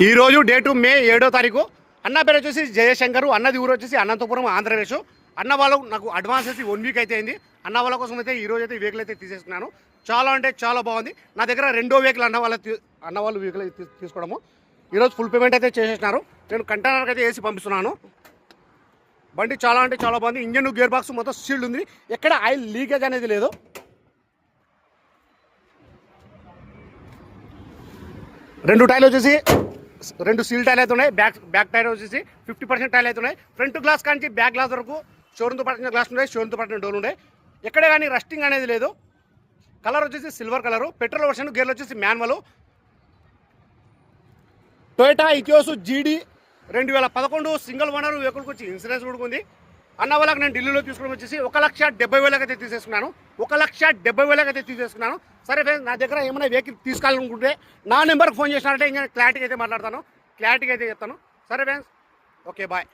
ఈరోజు డేటు మే ఏడో తారీఖు. అన్న పేరు వచ్చేసి జయశంకర్ అన్నది ఊరు వచ్చేసి అనంతపురం ఆంధ్రప్రదేశ్. అన్న వాళ్ళు నాకు అడ్వాన్స్ వేసి వన్ వీక్ అయితే అయింది. అన్న వాళ్ళ కోసం అయితే ఈరోజు అయితే వెహికల్ అయితే తీసేసుకున్నాను. చాలా అంటే చాలా బాగుంది. నా దగ్గర రెండో వెహికల్ అన్న వాళ్ళ అన్న వాళ్ళు వెహికల్ అయితే తీసుకోవడము. ఈరోజు ఫుల్ పేమెంట్ అయితే చేసేసినారు. నేను కంటైనర్కి అయితే వేసి పంపిస్తున్నాను. బండి చాలా అంటే చాలా బాగుంది. ఇంజన్ గేర్ బాక్స్ మొత్తం సీల్డ్ ఉంది. ఎక్కడ ఆయిల్ లీకేజ్ అనేది లేదు. రెండు టైర్లు వచ్చేసి రెండు సీల్ టైల్ అయితే ఉన్నాయి. బ్యాక్ బ్యాక్ టైర్ వచ్చేసి ఫిఫ్టీ పర్సెంట్ టైల్ అయితే ఉన్నాయి. ఫ్రంట్ గ్లాస్ కానీ బ్యాక్ గ్లాస్ వరకు షోరూమ్తో పట్టిన గ్లాస్ ఉన్నాయి. షోరూమ్తో పట్టిన డోర్ ఉన్నాయి. ఎక్కడే కానీ రస్టింగ్ అనేది లేదు. కలర్ వచ్చేసి సిల్వర్ కలరు. పెట్రోల్ వర్షన్ గేర్లు వచ్చేసి మాన్యువల్. టొయోటా ఇకియోసు జీడీ రెండు వేల పదకొండు సింగిల్ ఓనర్ వెహికల్కి వచ్చి ఇన్సూరెన్స్ కూడా ఉంది. అన్న వాళ్ళకి నేను ఢిల్లీలో తీసుకోవడం వచ్చేసి ఒక లక్ష డెబ్బై వేలకైతే అయితే తీసేసుకున్నాను. ఒక లక్ష డెబ్బై వేలకైతే అయితే తీసేసుకున్నాను. సరే ఫ్రెండ్స్ నా దగ్గర ఏమైనా వెహికల్ తీసుకోవాలనుకుంటే నా నెంబర్కి ఫోన్ చేసినారంటే ఇంకా క్లారిటీగా అయితే మాట్లాడతాను. క్లారిటీగా అయితే చెప్తాను. సరే ఫ్రెండ్స్ ఓకే బాయ్